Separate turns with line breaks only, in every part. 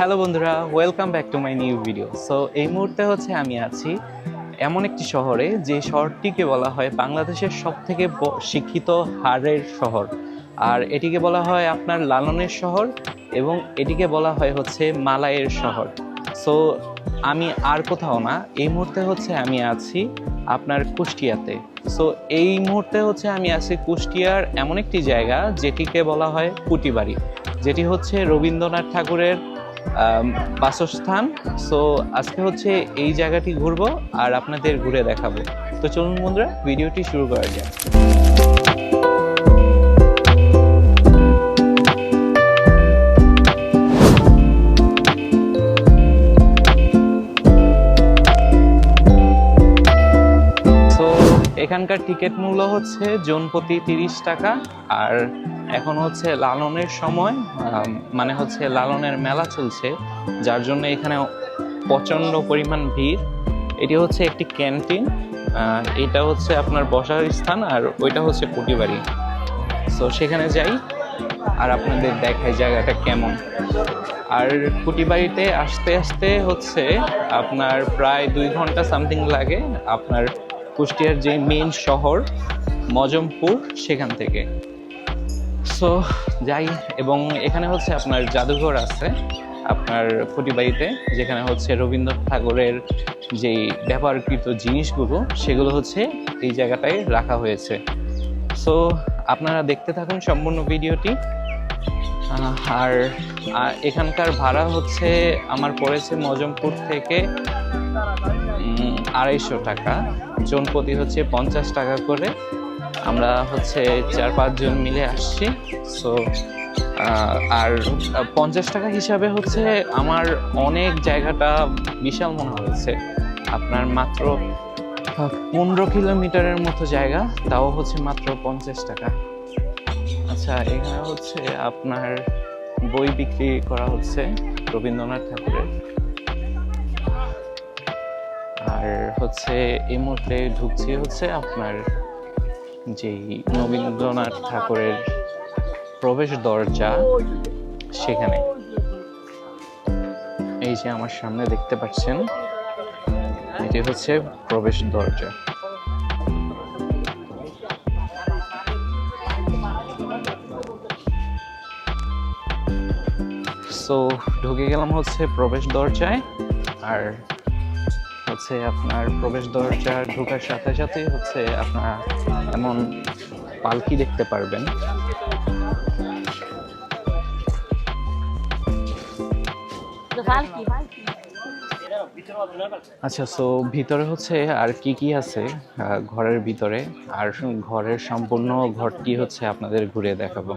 Hello বন্ধুরা welcome back to my new video so এই মুহূর্তে হচ্ছে আমি আছি এমন একটি শহরে, যে শহরটিকে বলা হয় বাংলাদেশের সব থেকে শিক্ষিত হারের শহর। আর এটিকে বলা হয় আপনার লালনের শহর এবং এটিকে বলা হয় হচ্ছে মালায়ের শহর। সো আমি আর কোথাও না, এই মুহূর্তে হচ্ছে আমি আছি আপনার কুষ্টিয়াতে। সো এই মুহূর্তে হচ্ছে আমি আছি কুষ্টিয়ার এমন একটি জায়গা, যেটিকে বলা হয় কুটিবাড়ি যেটি হচ্ছে রবীন্দ্রনাথ ঠাকুরের বাসস্থান। সো আজকে হচ্ছে এই জায়গাটি ঘুরবো আর আপনাদের ঘুরে দেখাবো। তো চলুন বন্ধুরা, ভিডিওটি শুরু করা যাক। এখানকার টিকিট মূল্য হচ্ছে জনপ্রতি তিরিশ টাকা আর এখন হচ্ছে লালনের সময় মানে হচ্ছে লালনের মেলা চলছে, যার জন্য এখানে প্রচণ্ড পরিমাণ ভিড়। এটি হচ্ছে একটি ক্যান্টিন এটা হচ্ছে আপনার বসার স্থান আর ওইটা হচ্ছে কুটিবাড়ি। সো সেখানে যাই আর আপনাদের দেখাই জায়গাটা কেমন। আর কুটিবাড়িতে আসতে আসতে হচ্ছে আপনার প্রায় দুই ঘণ্টা সামথিং লাগে আপনার কুষ্টিয়ার যে মেন শহর, মজমপুর, সেখান থেকে। সো যাই, এবং এখানে হচ্ছে আপনার জাদুঘর আছে, আপনার কুটিবাড়িতে যেখানে হচ্ছে রবীন্দ্র ঠাকুরের যেই ব্যবহারকৃত জিনিসগুলো, সেগুলো হচ্ছে এই জায়গাটায় রাখা হয়েছে। সো, আপনারা দেখতে থাকুন সম্পূর্ণ ভিডিওটি। আর এখানকার ভাড়া হচ্ছে, আমার পড়েছে মজমপুর থেকে আড়াইশো টাকা। জনপ্রতি হচ্ছে পঞ্চাশ টাকা করে। আমরা হচ্ছে চার পাঁচজন মিলে আসছি। সো আর পঞ্চাশ টাকা হিসাবে হচ্ছে আমার অনেক জায়গাটা বিশাল মনে হয়েছে। আপনার মাত্র পনেরো কিলোমিটারের মতো জায়গা, তাও হচ্ছে মাত্র পঞ্চাশ টাকা। আচ্ছা এখানে হচ্ছে আপনার বই বিক্রি করা হচ্ছে রবীন্দ্রনাথ ঠাকুরের। আর হচ্ছে এই মুহূর্তে ঢুকছি হচ্ছে আপনার যেই রবীন্দ্রনাথ ঠাকুরের প্রবেশ দরজা সেখানে। এই যে আমার সামনে দেখতে পাচ্ছেন, এটি হচ্ছে প্রবেশ দরজা। সো ঢুকে গেলাম হচ্ছে প্রবেশ দরজায়, আর হচ্ছে আপনার প্রবেশ দরজা ঢোকার সাথে সাথে হচ্ছে আপনার এমন পালকি দেখতে পারবেন। আচ্ছা সো ভিতরে হচ্ছে আর কি কি আছে ঘরের ভিতরে? আর ঘরের সম্পূর্ণ ঘরটি হচ্ছে আপনাদের ঘুরে দেখাবো।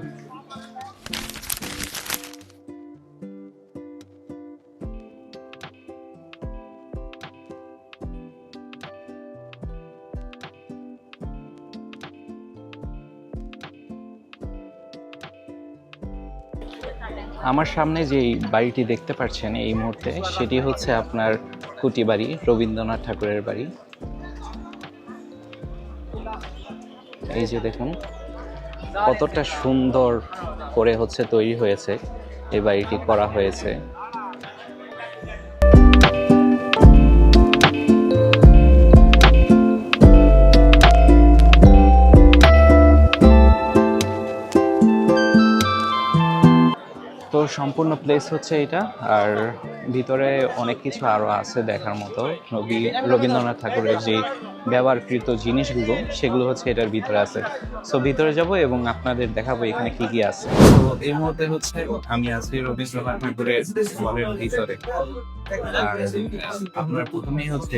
আমার সামনে যে বাড়িটি দেখতে পাচ্ছেন এই মুহূর্তে, সেটি হচ্ছে আপনার কুটি বাড়ি, রবীন্দ্রনাথ ঠাকুরের বাড়ি। এই যে দেখুন, কতটা সুন্দর করে হচ্ছে তৈরি হয়েছে, এই বাড়িটি করা হয়েছে। সম্পূর্ণ প্লেস হচ্ছে এটা, আর ভিতরে অনেক কিছু আরও আছে দেখার মতো। রবি, রবীন্দ্রনাথ ঠাকুরের যে ব্যবহারকৃত জিনিসগুলো, সেগুলো হচ্ছে এটার ভিতরে আছে। সো ভিতরে যাব এবং আপনাদের দেখাবো এখানে কি কি আছে। তো এই মুহূর্তে হচ্ছে আমি আছি রবীন্দ্রনাথ ঠাকুরের ঘরের ভিতরে। আর আপনার প্রথমেই হচ্ছে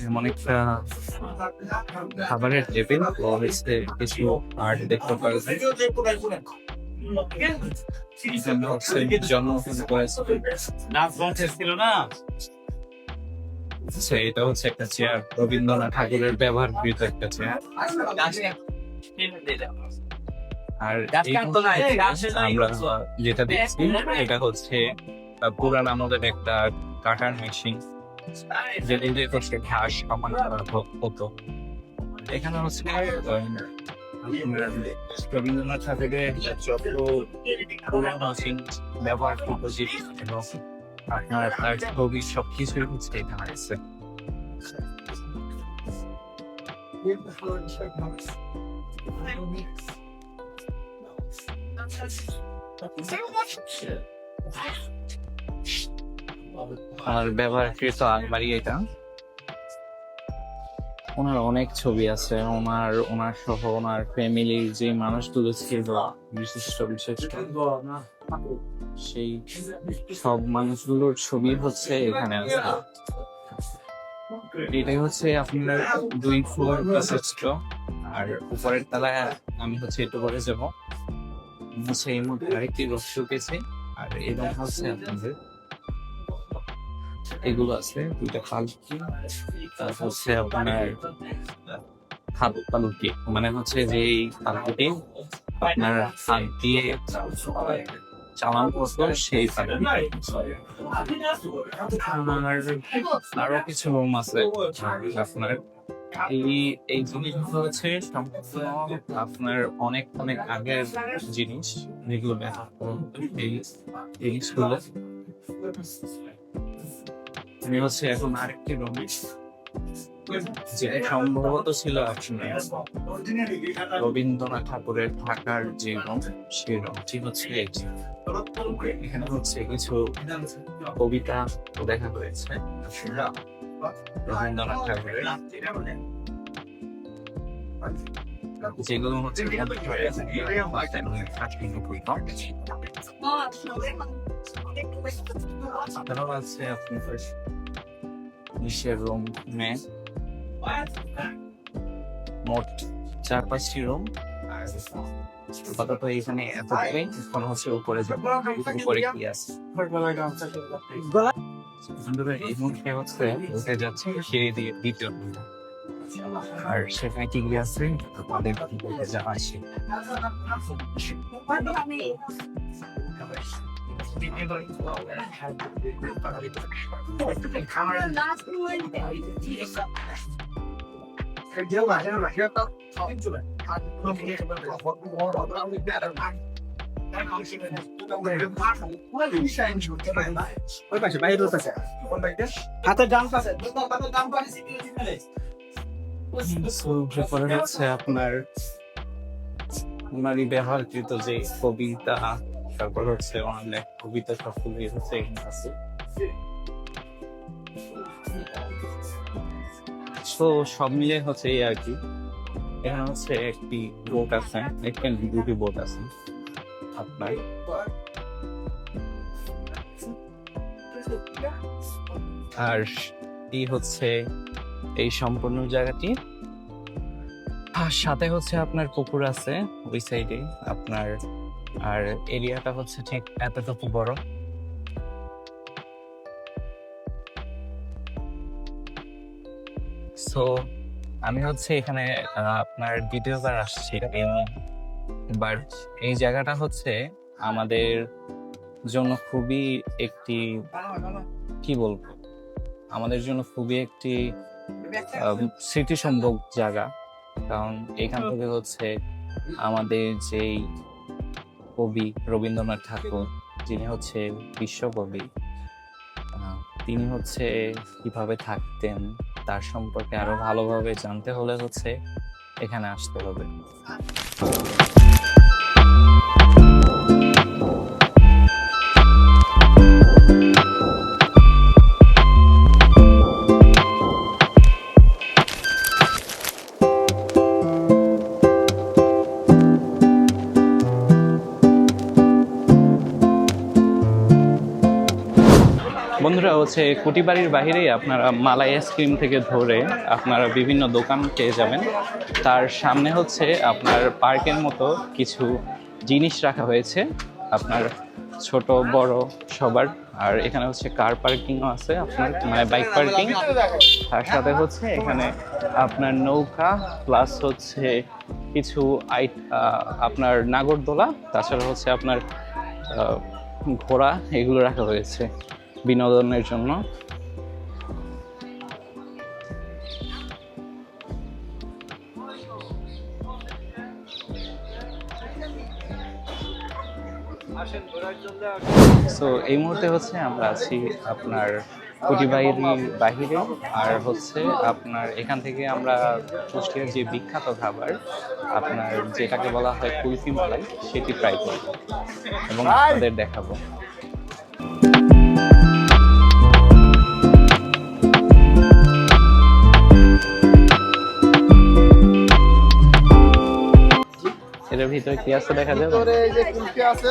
এমন একটা খাবারের টেবিল ও হচ্ছে কিছু আর্ট দেখতে জন্মদিন করেছে আচ্ছা, এটা হচ্ছে একটা চেয়ার রবীন্দ্রনাথ ঠাকুরের ব্যবহারকৃত একটা চেয়ার আর আমরা যেটা দেখছি এটা হচ্ছে পুরান আমাদের একটা কাটার মেশিন যেটা দিয়ে হচ্ছে ঘাস কামান হতো এখানে হচ্ছে
রবীন্দ্রনাথ ঠাকুরের জিনিস ব্যবহার করব এবং আপনার তার ছবি হচ্ছে এখানে আছে।
আর ব্যবহারকৃত আলমারি এটা। ওনার অনেক ছবি আছে, ওনার ওনার সহ ওনার ফ্যামিলির যে মানুষগুলো ছিল, বিশিষ্ট বিশিষ্ট, সেই সব মানুষগুলোর ছবি হচ্ছে এখানে আছে। এটাই হচ্ছে আপনার দুই ফ্লোর বিশিষ্ট, আর উপরের তলায় আমি হচ্ছে একটু পরে যাব। হচ্ছে এই মধ্যে আরেকটি পেয়েছে আর এবং হচ্ছে আপনাদের। এগুলো আছে, দুইটা পালকি তারপর হচ্ছে আপনার হাত পালকি মানে হচ্ছে যে এই পালকিটি আপনার হাত দিয়ে চালান করতো, সেই আরও কিছু রুম আছে আপনার এই এই জিনিসগুলো হচ্ছে আপনার অনেক অনেক আগের জিনিস, যেগুলো এই জিনিসগুলো আমি হচ্ছে এখন আরেকটি রুমে যেটা সম্ভবত ছিল রবীন্দ্রনাথ ঠাকুরের থাকার যে রুম সেই রংটি হচ্ছে এখানে হচ্ছে কিছু কবিতা দেখা হয়েছে। রবীন্দ্রনাথ ঠাকুরের। যেগুলো হচ্ছে তারাও আছে আপনার নিচের রুম মে মোট চার পাঁচটি রুম আপাতত এখানে এতটাই এখন হচ্ছে উপরে যাব। উপরে কি আছে? এই মুহূর্তে হচ্ছে উঠে যাচ্ছে সিঁড়ি দিয়ে দ্বিতীয় আর সেখানে কি আছে? কি বলতে আছে।
হাতের ডান
আপনার ওনারই ব্যবহারকৃত যে কবিতা হচ্ছে অনেক কবিতা এখানে আছে। সব মিলে হচ্ছে এই আর কি। এখানে হচ্ছে একটি বোট আছে, একটি দুটি বোট আছে আপনার। আর এই হচ্ছে এই সম্পূর্ণ জায়গাটি। আর সাথে হচ্ছে আপনার পুকুর আছে, ওই সাইডে আপনার আর এরিয়াটা হচ্ছে ঠিক এতটুকু বড়। সো আমি হচ্ছে এখানে আপনার দ্বিতীয়বার আসছি। বাট এই জায়গাটা হচ্ছে আমাদের জন্য খুবই একটি কি বলব? আমাদের জন্য খুবই একটি স্মৃতিসম্ভব জায়গা। কারণ এখান থেকে হচ্ছে আমাদের যেই কবি রবীন্দ্রনাথ ঠাকুর, যিনি হচ্ছে বিশ্বকবি তিনি হচ্ছে কীভাবে থাকতেন, তার সম্পর্কে আরও ভালোভাবে জানতে হলে হচ্ছে এখানে আসতে হবে। হচ্ছে কুটিবাড়ির বাহিরেই আপনারা মালাই আইসক্রিম থেকে ধরে আপনারা বিভিন্ন দোকান পেয়ে যাবেন। তার সামনে হচ্ছে আপনার পার্কের মতো কিছু জিনিস রাখা হয়েছে, আপনার ছোট, বড় সবার। আর এখানে হচ্ছে কার পার্কিংও আছে আপনার মানে বাইক পার্কিং তার সাথে হচ্ছে এখানে আপনার নৌকা প্লাস হচ্ছে কিছু আই আপনার নাগরদোলা, তাছাড়া হচ্ছে আপনার ঘোড়া, এগুলো রাখা হয়েছে। বিনোদনের জন্য। সো এই মুহূর্তে হচ্ছে আমরা আছি আপনার কুটিবাড়ির বাহিরে আর হচ্ছে আপনার এখান থেকে আমরা কুষ্টিয়ার যে বিখ্যাত খাবার, আপনার যেটাকে বলা হয় কুলফি মালাই, সেটি ট্রাই করব এবং আপনাদের দেখাবো। ভিতরে কি আছে দেখা যাবে
ভিতরে এই যে কুলফি আছে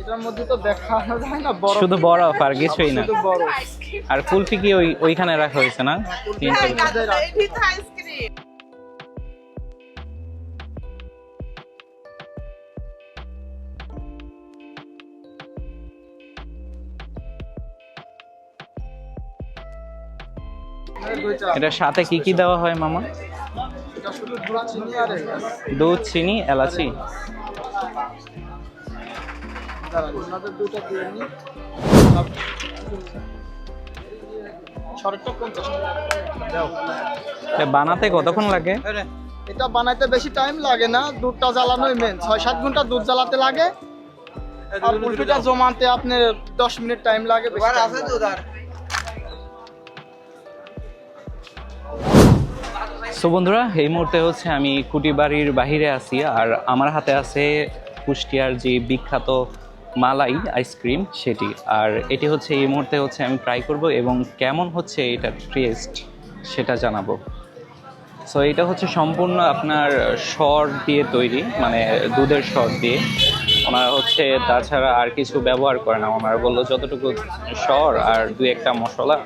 এটার মধ্যে তো দেখা যায় না বড়
শুধু বরফ আর কিছুই না।
বড়
আর কুলফি কি ওই ওইখানে রাখা হয়েছে না? তিনটে
আইসক্রিম
এটার সাথে কি কি দেওয়া হয় মামা?
দুধ চিনি
এলাচি। বানাতে কতক্ষণ লাগে?
এটা বানাইতে বেশি টাইম লাগে না। দুধটা জ্বালানোই মেন ছয় সাত ঘণ্টা দুধ জ্বালাতে লাগে। আর কুলফিটা জমাতে আপনার দশ মিনিট টাইম লাগে বেশি
সো বন্ধুরা, এই মুহূর্তে হচ্ছে আমি কুটি বাড়ির বাহিরে আছি আর আমার হাতে আছে কুষ্টিয়ার যে বিখ্যাত মালাই আইসক্রিম সেটি। আর এটি হচ্ছে এই মুহূর্তে হচ্ছে আমি ট্রাই করব এবং কেমন হচ্ছে এটার টেস্ট সেটা জানাব। সো এটা হচ্ছে সম্পূর্ণ আপনার সর দিয়ে তৈরি মানে দুধের সর দিয়ে। ওনারা হচ্ছে তাছাড়া আর কিছু ব্যবহার করে না। ওনারা বলল, যতটুকু সর আর দু একটা মশলা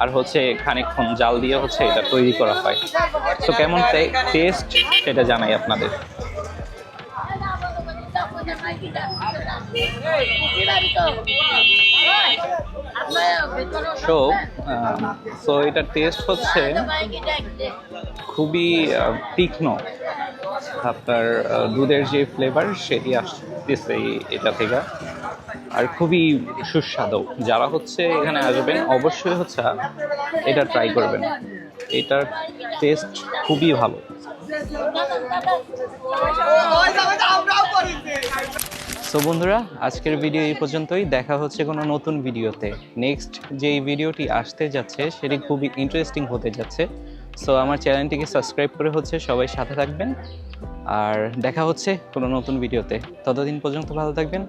আর হচ্ছে খানিকক্ষণ জাল দিয়ে হচ্ছে এটা তৈরি করা হয়। সো কেমন টেস্ট সেটা জানাই আপনাদের। সো সো এটার টেস্ট হচ্ছে খুবই তীক্ষ্ণ। আপনার দুধের যে ফ্লেভার সেটি আসতেছে এটা থেকে। আর খুবই সুস্বাদু। যারা হচ্ছে এখানে আসবেন, অবশ্যই হচ্ছে এটা ট্রাই করবেন। এটার টেস্ট খুবই ভালো। সো বন্ধুরা, আজকের ভিডিও এই পর্যন্তই। দেখা হচ্ছে কোনো নতুন ভিডিওতে নেক্সট যেই ভিডিওটি আসতে যাচ্ছে, সেটি খুবই ইন্টারেস্টিং হতে যাচ্ছে। সো আমার চ্যানেলটিকে সাবস্ক্রাইব করে হচ্ছে সবাই সাথে থাকবেন। আর দেখা হচ্ছে কোনো নতুন ভিডিওতে ততদিন পর্যন্ত ভালো থাকবেন।